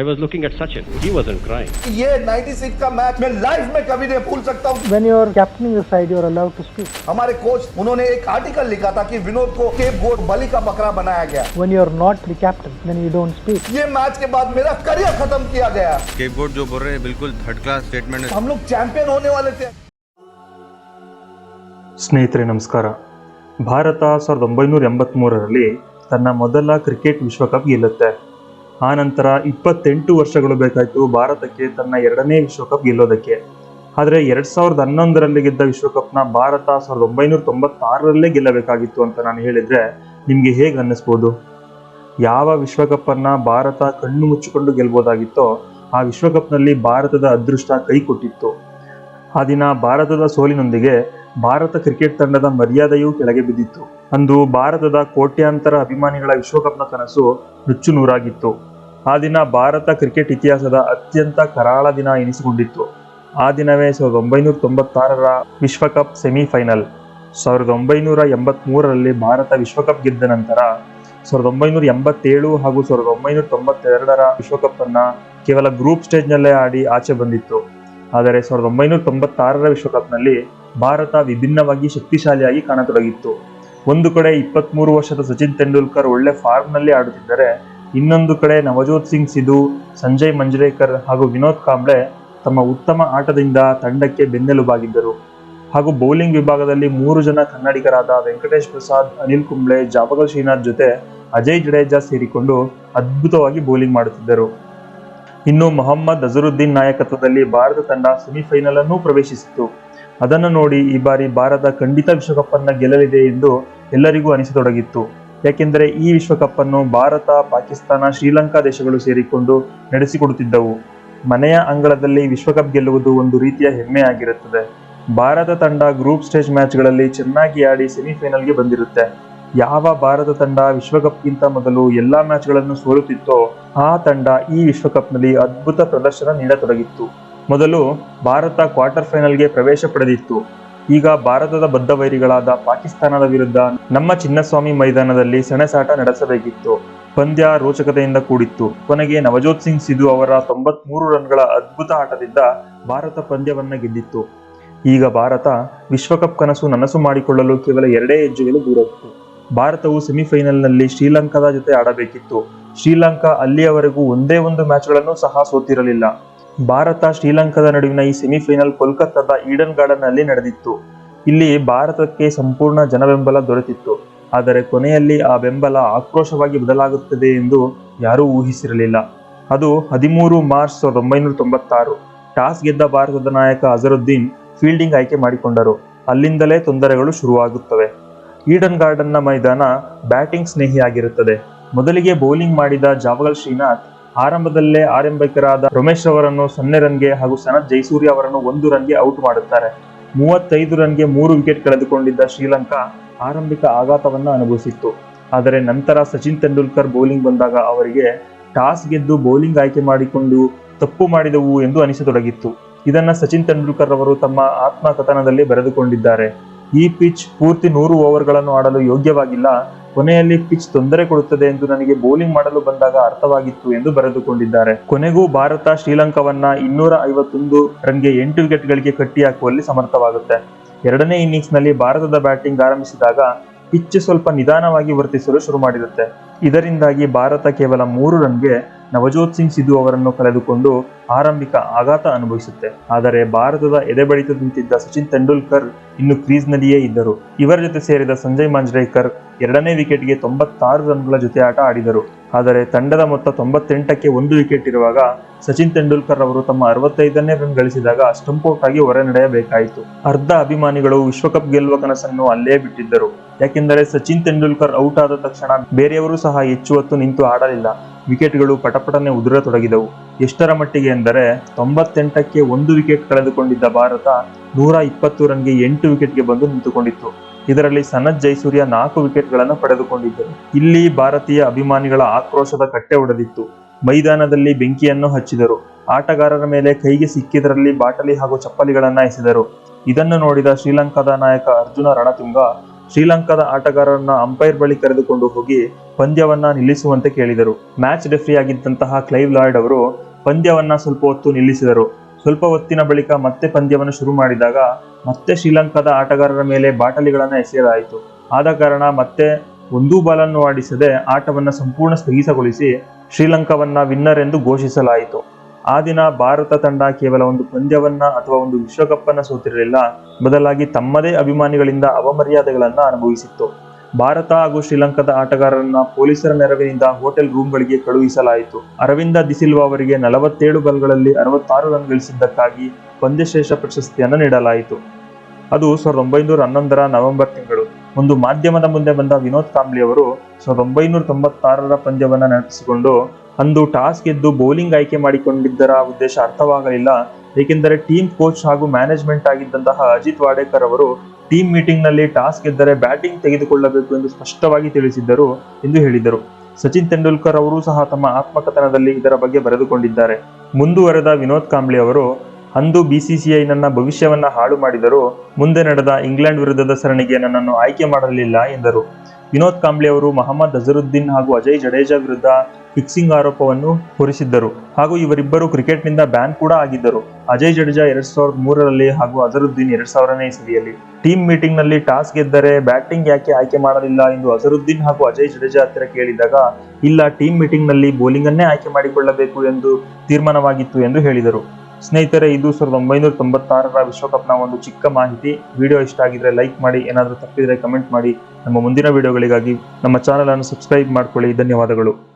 I was looking at Sachin. He wasn't crying. ये 96 का match मैं लाइफ में कभी नहीं भूल सकता हूँ When you are captaining the side, you are allowed to speak. हमारे कोच उन्होंने एक आर्टिकल लिखा था कि विनोद को केप गोट बलि का बकरा बनाया गया When you are not the captain, then you don't speak. ये मैच के बाद मेरा करियर खत्म किया गया स्केपबोर्ड जो बोल रहे हैं बिल्कुल थर्ड क्लास स्टेटमेंट है हम लोग चैंपियन होने वाले थे ಸ್ನೇಹಿತರೆ ನಮಸ್ಕಾರ ಭಾರತ ಸಾವಿರದ ಒಂಬೈನೂರ ಎಂಬತ್ತ್ಮೂರರಲ್ಲಿ ತನ್ನ ಮೊದಲ ಕ್ರಿಕೆಟ್ ವಿಶ್ವಕಪ್ ಗೆಲ್ಲುತ್ತೆ ಆ ನಂತರ ಇಪ್ಪತ್ತೆಂಟು ವರ್ಷಗಳು ಬೇಕಾಯಿತು ಭಾರತಕ್ಕೆ ತನ್ನ ಎರಡನೇ ವಿಶ್ವಕಪ್ ಗೆಲ್ಲೋದಕ್ಕೆ. ಆದರೆ ಎರಡು ಸಾವಿರದ ಹನ್ನೊಂದರಲ್ಲಿ ಗೆದ್ದ ವಿಶ್ವಕಪ್ನ ಭಾರತ ಸಾವಿರದ ಒಂಬೈನೂರ ತೊಂಬತ್ತಾರರಲ್ಲೇ ಗೆಲ್ಲಬೇಕಾಗಿತ್ತು ಅಂತ ನಾನು ಹೇಳಿದರೆ ನಿಮಗೆ ಹೇಗೆ ಅನ್ನಿಸ್ಬೋದು? ಯಾವ ವಿಶ್ವಕಪ್ಪನ್ನು ಭಾರತ ಕಣ್ಣು ಮುಚ್ಚಿಕೊಂಡು ಗೆಲ್ಬೋದಾಗಿತ್ತೋ ಆ ವಿಶ್ವಕಪ್ನಲ್ಲಿ ಭಾರತದ ಅದೃಷ್ಟ ಕೈ ಕೊಟ್ಟಿತ್ತು. ಆ ದಿನ ಭಾರತದ ಸೋಲಿನೊಂದಿಗೆ ಭಾರತ ಕ್ರಿಕೆಟ್ ತಂಡದ ಮರ್ಯಾದೆಯೂ ಕೆಳಗೆ ಬಿದ್ದಿತ್ತು. ಅಂದು ಭಾರತದ ಕೋಟ್ಯಾಂತರ ಅಭಿಮಾನಿಗಳ ವಿಶ್ವಕಪ್ನ ಕನಸು ನುಚ್ಚು ನೂರಾಗಿತ್ತು. ಆ ದಿನ ಭಾರತ ಕ್ರಿಕೆಟ್ ಇತಿಹಾಸದ ಅತ್ಯಂತ ಕರಾಳ ದಿನ ಎನಿಸಿಕೊಂಡಿತ್ತು. ಆ ದಿನವೇ ಸಾವಿರದ ಒಂಬೈನೂರ ತೊಂಬತ್ತಾರರ ವಿಶ್ವಕಪ್ ಸೆಮಿಫೈನಲ್. ಸಾವಿರದ ಒಂಬೈನೂರ ಎಂಬತ್ಮೂರರಲ್ಲಿ ಭಾರತ ವಿಶ್ವಕಪ್ ಗೆದ್ದ ನಂತರ ಸಾವಿರದ ಒಂಬೈನೂರ ಎಂಬತ್ತೇಳು ಹಾಗೂ ಸಾವಿರದ ಒಂಬೈನೂರ ತೊಂಬತ್ತೆರಡರ ವಿಶ್ವಕಪ್ ಅನ್ನ ಕೇವಲ ಗ್ರೂಪ್ ಸ್ಟೇಜ್ನಲ್ಲೇ ಆಡಿ ಆಚೆ ಬಂದಿತ್ತು. ಆದರೆ ಸಾವಿರದ ಒಂಬೈನೂರ ತೊಂಬತ್ತಾರರ ವಿಶ್ವಕಪ್ನಲ್ಲಿ ಭಾರತ ವಿಭಿನ್ನವಾಗಿ ಶಕ್ತಿಶಾಲಿಯಾಗಿ ಕಾಣತೊಡಗಿತ್ತು. ಒಂದು ಕಡೆ ಇಪ್ಪತ್ಮೂರು ವರ್ಷದ ಸಚಿನ್ ತೆಂಡೂಲ್ಕರ್ ಒಳ್ಳೆ ಫಾರ್ಮ್ನಲ್ಲಿ ಆಡುತ್ತಿದ್ದರೆ ಇನ್ನೊಂದು ಕಡೆ ನವಜೋತ್ ಸಿಂಗ್ ಸಿಧು, ಸಂಜಯ್ ಮಂಜ್ರೇಕರ್ ಹಾಗೂ ವಿನೋದ್ ಕಾಂಬ್ಳೆ ತಮ್ಮ ಉತ್ತಮ ಆಟದಿಂದ ತಂಡಕ್ಕೆ ಬೆನ್ನೆಲುಬಾಗಿದ್ದರು. ಹಾಗೂ ಬೌಲಿಂಗ್ ವಿಭಾಗದಲ್ಲಿ ಮೂರು ಜನ ಕನ್ನಡಿಗರಾದ ವೆಂಕಟೇಶ್ ಪ್ರಸಾದ್, ಅನಿಲ್ ಕುಂಬ್ಳೆ, ಜಾವಗಲ್ ಶ್ರೀನಾಥ್ ಜೊತೆ ಅಜಯ್ ಜಡೇಜಾ ಸೇರಿಕೊಂಡು ಅದ್ಭುತವಾಗಿ ಬೌಲಿಂಗ್ ಮಾಡುತ್ತಿದ್ದರು. ಇನ್ನು ಮೊಹಮ್ಮದ್ ಅಜರುದ್ದೀನ್ ನಾಯಕತ್ವದಲ್ಲಿ ಭಾರತ ತಂಡ ಸೆಮಿಫೈನಲ್ ಅನ್ನು ಪ್ರವೇಶಿಸಿತು ಅದನ್ನು ನೋಡಿ ಈ ಬಾರಿ ಭಾರತ ಖಂಡಿತ ವಿಶ್ವಕಪ್ ಅನ್ನ ಗೆಲ್ಲಲಿದೆ ಎಂದು ಎಲ್ಲರಿಗೂ ಅನಿಸತೊಡಗಿತ್ತು. ಯಾಕೆಂದರೆ ಈ ವಿಶ್ವಕಪ್ ಅನ್ನು ಭಾರತ, ಪಾಕಿಸ್ತಾನ, ಶ್ರೀಲಂಕಾ ದೇಶಗಳು ಸೇರಿಕೊಂಡು ನಡೆಸಿಕೊಡುತ್ತಿದ್ದವು. ಮನೆಯ ಅಂಗಳದಲ್ಲಿ ವಿಶ್ವಕಪ್ ಗೆಲ್ಲುವುದು ಒಂದು ರೀತಿಯ ಹೆಮ್ಮೆಯಾಗಿರುತ್ತದೆ. ಭಾರತ ತಂಡ ಗ್ರೂಪ್ ಸ್ಟೇಜ್ ಮ್ಯಾಚ್ಗಳಲ್ಲಿ ಚೆನ್ನಾಗಿ ಆಡಿ ಸೆಮಿಫೈನಲ್ಗೆ ಬಂದಿರುತ್ತೆ. ಯಾವ ಭಾರತ ತಂಡ ವಿಶ್ವಕಪ್ಗಿಂತ ಮೊದಲು ಎಲ್ಲಾ ಮ್ಯಾಚ್ಗಳನ್ನು ಸೋಲುತ್ತಿತ್ತೋ, ಆ ತಂಡ ಈ ವಿಶ್ವಕಪ್ನಲ್ಲಿ ಅದ್ಭುತ ಪ್ರದರ್ಶನ ನೀಡತೊಡಗಿತ್ತು. ಮೊದಲು ಭಾರತ ಕ್ವಾರ್ಟರ್ ಫೈನಲ್ಗೆ ಪ್ರವೇಶ ಪಡೆದಿತ್ತು. ಈಗ ಭಾರತದ ಬದ್ಧ ವೈರಿಗಳಾದ ಪಾಕಿಸ್ತಾನದ ವಿರುದ್ಧ ನಮ್ಮ ಚಿನ್ನಸ್ವಾಮಿ ಮೈದಾನದಲ್ಲಿ ಸೆಣಸಾಟ ನಡೆಸಬೇಕಿತ್ತು. ಪಂದ್ಯ ರೋಚಕತೆಯಿಂದ ಕೂಡಿತ್ತು. ಕೊನೆಗೆ ನವಜೋತ್ ಸಿಂಗ್ ಸಿಧು ಅವರ ತೊಂಬತ್ಮೂರು ರನ್ಗಳ ಅದ್ಭುತ ಆಟದಿಂದ ಭಾರತ ಪಂದ್ಯವನ್ನು ಗೆದ್ದಿತ್ತು. ಈಗ ಭಾರತ ವಿಶ್ವಕಪ್ ಕನಸು ನನಸು ಮಾಡಿಕೊಳ್ಳಲು ಕೇವಲ ಎರಡೇ ಹೆಜ್ಜೆಗಳು ದೂರವಿತ್ತು ಭಾರತವು ಸೆಮಿಫೈನಲ್ನಲ್ಲಿ ಶ್ರೀಲಂಕಾದ ಜೊತೆ ಆಡಬೇಕಿತ್ತು. ಶ್ರೀಲಂಕಾ ಅಲ್ಲಿಯವರೆಗೂ ಒಂದೇ ಒಂದು ಮ್ಯಾಚ್ಗಳನ್ನು ಸಹ ಸೋತಿರಲಿಲ್ಲ. ಭಾರತ ಶ್ರೀಲಂಕಾದ ನಡುವಿನ ಈ ಸೆಮಿಫೈನಲ್ ಕೋಲ್ಕತ್ತಾದ ಈಡನ್ ಗಾರ್ಡನ್ನಲ್ಲಿ ನಡೆದಿತ್ತು. ಇಲ್ಲಿ ಭಾರತಕ್ಕೆ ಸಂಪೂರ್ಣ ಜನಬೆಂಬಲ ದೊರೆತಿತ್ತು. ಆದರೆ ಕೊನೆಯಲ್ಲಿ ಆ ಬೆಂಬಲ ಆಕ್ರೋಶವಾಗಿ ಬದಲಾಗುತ್ತದೆ ಎಂದು ಯಾರೂ ಊಹಿಸಿರಲಿಲ್ಲ. ಅದು ಹದಿಮೂರು ಮಾರ್ಚ್ ಸಾವಿರದ ಒಂಬೈನೂರ ತೊಂಬತ್ತಾರು. ಟಾಸ್ ಗೆದ್ದ ಭಾರತದ ನಾಯಕ ಅಜರುದ್ದೀನ್ ಫೀಲ್ಡಿಂಗ್ ಆಯ್ಕೆ ಮಾಡಿಕೊಂಡರು. ಅಲ್ಲಿಂದಲೇ ತೊಂದರೆಗಳು ಶುರುವಾಗುತ್ತವೆ. ಈಡನ್ ಗಾರ್ಡನ್ನ ಮೈದಾನ ಬ್ಯಾಟಿಂಗ್ ಸ್ನೇಹಿಯಾಗಿರುತ್ತದೆ. ಮೊದಲಿಗೆ ಬೌಲಿಂಗ್ ಮಾಡಿದ ಜಾವಗಲ್ ಶ್ರೀನಾಥ್ ಆರಂಭದಲ್ಲೇ ಆರಂಭಿಕರಾದ ರಮೇಶ್ ಅವರನ್ನು ಸೊನ್ನೆ ರನ್ಗೆ ಹಾಗೂ ಸನತ್ ಜೈಸೂರ್ಯ ಅವರನ್ನು ಒಂದು ರನ್ಗೆ ಔಟ್ ಮಾಡುತ್ತಾರೆ. ಮೂವತ್ತೈದು ರನ್ಗೆ ಮೂರು ವಿಕೆಟ್ ಕಳೆದುಕೊಂಡಿದ್ದ ಶ್ರೀಲಂಕಾ ಆರಂಭಿಕ ಆಘಾತವನ್ನು ಅನುಭವಿಸಿತ್ತು. ಆದರೆ ನಂತರ ಸಚಿನ್ ತೆಂಡೂಲ್ಕರ್ ಬೌಲಿಂಗ್ ಬಂದಾಗ ಅವರಿಗೆ ಟಾಸ್ ಗೆದ್ದು ಬೌಲಿಂಗ್ ಆಯ್ಕೆ ಮಾಡಿಕೊಂಡು ತಪ್ಪು ಮಾಡಿದವು ಎಂದು ಅನಿಸತೊಡಗಿತ್ತು. ಇದನ್ನ ಸಚಿನ್ ತೆಂಡೂಲ್ಕರ್ ಅವರು ತಮ್ಮ ಆತ್ಮಕಥನದಲ್ಲಿ ಬರೆದುಕೊಂಡಿದ್ದಾರೆ. ಈ ಪಿಚ್ ಪೂರ್ತಿ ನೂರು ಓವರ್ಗಳನ್ನು ಆಡಲು ಯೋಗ್ಯವಾಗಿಲ್ಲ. ಕೊನೆಯಲ್ಲಿ ಪಿಚ್ ತೊಂದರೆ ಕೊಡುತ್ತದೆ ಎಂದು ನನಗೆ ಬೌಲಿಂಗ್ ಮಾಡಲು ಬಂದಾಗ ಅರ್ಥವಾಗಿತ್ತು ಎಂದು ಬರೆದುಕೊಂಡಿದ್ದಾರೆ. ಕೊನೆಗೂ ಭಾರತ ಶ್ರೀಲಂಕಾವನ್ನ ಇನ್ನೂರ ಐವತ್ತೊಂದು ರನ್ಗೆ ಎಂಟು ವಿಕೆಟ್ಗಳಿಗೆ ಕಟ್ಟಿ ಹಾಕುವಲ್ಲಿ ಸಮರ್ಥವಾಗುತ್ತೆ. ಎರಡನೇ ಇನ್ನಿಂಗ್ಸ್ನಲ್ಲಿ ಭಾರತದ ಬ್ಯಾಟಿಂಗ್ ಆರಂಭಿಸಿದಾಗ ಪಿಚ್ ಸ್ವಲ್ಪ ನಿಧಾನವಾಗಿ ವರ್ತಿಸಲು ಶುರು ಮಾಡಿರುತ್ತೆ. ಇದರಿಂದಾಗಿ ಭಾರತ ಕೇವಲ ಮೂರು ರನ್ಗೆ ನವಜೋತ್ ಸಿಂಗ್ ಸಿಧು ಅವರನ್ನು ಕಳೆದುಕೊಂಡು ಆರಂಭಿಕ ಆಘಾತ ಅನುಭವಿಸುತ್ತೆ. ಆದರೆ ಭಾರತದ ಎದೆಬಡಿತ ನಿಂತಿದ್ದ ಸಚಿನ್ ತೆಂಡೂಲ್ಕರ್ ಇನ್ನು ಕ್ರೀಸ್ನಲ್ಲಿಯೇ ಇದ್ದರು. ಇವರ ಜೊತೆ ಸೇರಿದ ಸಂಜಯ್ ಮಾಂಜ್ರೇಕರ್ ಎರಡನೇ ವಿಕೆಟ್ಗೆ ತೊಂಬತ್ತಾರು ರನ್ಗಳ ಜೊತೆ ಆಟ ಆಡಿದರು. ಆದರೆ ತಂಡದ ಮೊತ್ತ ತೊಂಬತ್ತೆಂಟಕ್ಕೆ ಒಂದು ವಿಕೆಟ್ ಇರುವಾಗ ಸಚಿನ್ ತೆಂಡೂಲ್ಕರ್ ಅವರು ತಮ್ಮ ಅರವತ್ತೈದನೇ ರನ್ ಗಳಿಸಿದಾಗ ಸ್ಟಂಪ್ ಔಟ್ ಆಗಿ ಹೊರ ನಡೆಯಬೇಕಾಯಿತು. ಅರ್ಧ ಅಭಿಮಾನಿಗಳು ವಿಶ್ವಕಪ್ ಗೆಲ್ಲುವ ಕನಸನ್ನು ಅಲ್ಲೇ ಬಿಟ್ಟಿದ್ದರು. ಯಾಕೆಂದರೆ ಸಚಿನ್ ತೆಂಡೂಲ್ಕರ್ ಔಟ್ ಆದ ತಕ್ಷಣ ಬೇರೆಯವರು ಸಹ ಹೆಚ್ಚು ಹೊತ್ತು ನಿಂತು ಆಡಲಿಲ್ಲ. ವಿಕೆಟ್ಗಳು ಪಟಪಟನೆ ಉದುರತೊಡಗಿದವು. ಎಷ್ಟರ ಮಟ್ಟಿಗೆ ಎಂದರೆ ತೊಂಬತ್ತೆಂಟಕ್ಕೆ ಒಂದು ವಿಕೆಟ್ ಕಳೆದುಕೊಂಡಿದ್ದ ಭಾರತ ನೂರ ಇಪ್ಪತ್ತು ರನ್ಗೆ ಎಂಟು ವಿಕೆಟ್ಗೆ ಬಂದು ನಿಂತುಕೊಂಡಿತ್ತು. ಇದರಲ್ಲಿ ಸನತ್ ಜೈಸೂರ್ಯ ನಾಲ್ಕು ವಿಕೆಟ್ಗಳನ್ನು ಪಡೆದುಕೊಂಡಿದ್ದರು. ಇಲ್ಲಿ ಭಾರತೀಯ ಅಭಿಮಾನಿಗಳ ಆಕ್ರೋಶದ ಕಟ್ಟೆ ಒಡೆದಿತ್ತು. ಮೈದಾನದಲ್ಲಿ ಬೆಂಕಿಯನ್ನು ಹಚ್ಚಿದರು. ಆಟಗಾರರ ಮೇಲೆ ಕೈಗೆ ಸಿಕ್ಕಿದರಲ್ಲಿ ಬಾಟಲಿ ಹಾಗೂ ಚಪ್ಪಲಿಗಳನ್ನು ಎಸೆದರು. ಇದನ್ನು ನೋಡಿದ ಶ್ರೀಲಂಕಾದ ನಾಯಕ ಅರ್ಜುನ ರಣತುಂಗ ಶ್ರೀಲಂಕಾದ ಆಟಗಾರರನ್ನ ಅಂಪೈರ್ ಬಳಿ ಕರೆದುಕೊಂಡು ಹೋಗಿ ಪಂದ್ಯವನ್ನ ನಿಲ್ಲಿಸುವಂತೆ ಕೇಳಿದರು. ಮ್ಯಾಚ್ ರೆಫ್ರಿ ಆಗಿದ್ದಂತಹ ಕ್ಲೈವ್ ಲಾರ್ಡ್ ಅವರು ಪಂದ್ಯವನ್ನ ಸ್ವಲ್ಪ ಹೊತ್ತು ನಿಲ್ಲಿಸಿದರು. ಸ್ವಲ್ಪ ಹೊತ್ತಿನ ಬಳಿಕ ಮತ್ತೆ ಪಂದ್ಯವನ್ನು ಶುರು ಮಾಡಿದಾಗ ಮತ್ತೆ ಶ್ರೀಲಂಕಾದ ಆಟಗಾರರ ಮೇಲೆ ಬಾಟಲಿಗಳನ್ನು ಎಸೆಯಲಾಯಿತು. ಆದ ಕಾರಣ ಮತ್ತೆ ಒಂದೂ ಬಾಲನ್ನು ಆಡಿಸದೆ ಆಟವನ್ನ ಸಂಪೂರ್ಣ ಸ್ಥಗಿತಗೊಳಿಸಿ ಶ್ರೀಲಂಕಾವನ್ನ ವಿನ್ನರ್ ಎಂದು ಘೋಷಿಸಲಾಯಿತು. ಆ ದಿನ ಭಾರತ ತಂಡ ಕೇವಲ ಒಂದು ಪಂದ್ಯವನ್ನ ಅಥವಾ ಒಂದು ವಿಶ್ವಕಪ್ ಅನ್ನ ಸೋತಿರಲಿಲ್ಲ. ಬದಲಾಗಿ ತಮ್ಮದೇ ಅಭಿಮಾನಿಗಳಿಂದ ಅವಮರ್ಯಾದೆಗಳನ್ನ ಅನುಭವಿಸಿತ್ತು. ಭಾರತ ಹಾಗೂ ಶ್ರೀಲಂಕಾದ ಆಟಗಾರರನ್ನ ಪೊಲೀಸರ ನೆರವಿನಿಂದ ಹೋಟೆಲ್ ರೂಮ್ಗಳಿಗೆ ಕಳುಹಿಸಲಾಯಿತು. ಅರವಿಂದ ದಿಸಿಲ್ವಾ ಅವರಿಗೆ ನಲವತ್ತೇಳು ಬಲ್ಗಳಲ್ಲಿ ಅರವತ್ತಾರು ರನ್ ಗಳಿಸಿದ್ದಕ್ಕಾಗಿ ಪಂದ್ಯಶ್ರೇಷ್ಠ ಪ್ರಶಸ್ತಿಯನ್ನು ನೀಡಲಾಯಿತು. ಅದು ಸಾವಿರದ ಒಂಬೈನೂರ ಹನ್ನೊಂದರ ನವೆಂಬರ್ ತಿಂಗಳು. ಒಂದು ಮಾಧ್ಯಮದ ಮುಂದೆ ಬಂದ ವಿನೋದ್ ಕಾಂಬ್ಲಿ ಅವರು ಸಾವಿರದ ಒಂಬೈನೂರ ತೊಂಬತ್ತಾರರ ಪಂದ್ಯವನ್ನು ನೆನಪಿಸಿಕೊಂಡು ಅಂದು ಟಾಸ್ ಗೆದ್ದು ಬೌಲಿಂಗ್ ಆಯ್ಕೆ ಮಾಡಿಕೊಂಡಿದ್ದರ ಉದ್ದೇಶ ಅರ್ಥವಾಗಲಿಲ್ಲ. ಏಕೆಂದರೆ ಟೀಮ್ ಕೋಚ್ ಹಾಗೂ ಮ್ಯಾನೇಜ್ಮೆಂಟ್ ಆಗಿದ್ದಂತಹ ಅಜಿತ್ ವಾಡೇಕರ್ ಅವರು ಟೀಮ್ ಮೀಟಿಂಗ್ನಲ್ಲಿ ಟಾಸ್ ಗೆದ್ದರೆ ಬ್ಯಾಟಿಂಗ್ ತೆಗೆದುಕೊಳ್ಳಬೇಕು ಎಂದು ಸ್ಪಷ್ಟವಾಗಿ ತಿಳಿಸಿದ್ದರು ಎಂದು ಹೇಳಿದರು. ಸಚಿನ್ ತೆಂಡೂಲ್ಕರ್ ಅವರು ಸಹ ತಮ್ಮ ಆತ್ಮಕಥನದಲ್ಲಿ ಇದರ ಬಗ್ಗೆ ಬರೆದುಕೊಂಡಿದ್ದಾರೆ. ಮುಂದುವರೆದ ವಿನೋದ್ ಕಾಂಬ್ಳಿ ಅವರು, ಅಂದು ಬಿಸಿಸಿಐ ನನ್ನ ಭವಿಷ್ಯವನ್ನ ಹಾಳು ಮಾಡಿದರು, ಮುಂದೆ ನಡೆದ ಇಂಗ್ಲೆಂಡ್ ವಿರುದ್ಧದ ಸರಣಿಗೆ ನನ್ನನ್ನು ಆಯ್ಕೆ ಮಾಡಲಿಲ್ಲ ಎಂದರು. ವಿನೋದ್ ಕಾಂಬ್ಳೆ ಅವರು ಮೊಹಮ್ಮದ್ ಅಜರುದ್ದೀನ್ ಹಾಗೂ ಅಜಯ್ ಜಡೇಜಾ ವಿರುದ್ಧ ಫಿಕ್ಸಿಂಗ್ ಆರೋಪವನ್ನು ಹೊರಿಸಿದ್ದರು. ಹಾಗೂ ಇವರಿಬ್ಬರು ಕ್ರಿಕೆಟ್ನಿಂದ ಬ್ಯಾನ್ ಕೂಡ ಆಗಿದ್ದರು. ಅಜಯ್ ಜಡೇಜಾ ಎರಡ್ ಸಾವಿರದ ಮೂರರಲ್ಲಿ ಹಾಗೂ ಅಜರುದ್ದೀನ್ ಎರಡ್ ಸಾವಿರನೇ ಇಸವಿಯಲ್ಲಿ ಟೀಮ್ ಮೀಟಿಂಗ್ನಲ್ಲಿ ಟಾಸ್ ಗೆದ್ದರೆ ಬ್ಯಾಟಿಂಗ್ ಯಾಕೆ ಆಯ್ಕೆ ಮಾಡಲಿಲ್ಲ ಎಂದು ಅಜರುದ್ದೀನ್ ಹಾಗೂ ಅಜಯ್ ಜಡೇಜಾ ಹತ್ತಿರ ಕೇಳಿದಾಗ, ಇಲ್ಲ, ಟೀಮ್ ಮೀಟಿಂಗ್ನಲ್ಲಿ ಬೌಲಿಂಗ್ ಅನ್ನೇ ಆಯ್ಕೆ ಮಾಡಿಕೊಳ್ಳಬೇಕು ಎಂದು ತೀರ್ಮಾನವಾಗಿತ್ತು ಎಂದು ಹೇಳಿದರು. ಸ್ನೇಹಿತರೆ, ಇದು ಸಾವಿರದ ಒಂಬೈನೂರ ತೊಂಬತ್ತಾರರ ವಿಶ್ವಕಪ್ನ ಒಂದು ಚಿಕ್ಕ ಮಾಹಿತಿ. ವಿಡಿಯೋ ಇಷ್ಟ ಆಗಿದ್ರೆ ಲೈಕ್ ಮಾಡಿ, ಏನಾದರೂ ತಪ್ಪಿದರೆ ಕಮೆಂಟ್ ಮಾಡಿ. ನಮ್ಮ ಮುಂದಿನ ವಿಡಿಯೋಗಳಿಗಾಗಿ ನಮ್ಮ ಚಾನಲನ್ನು ಸಬ್ಸ್ಕ್ರೈಬ್ ಮಾಡ್ಕೊಳ್ಳಿ. ಧನ್ಯವಾದಗಳು.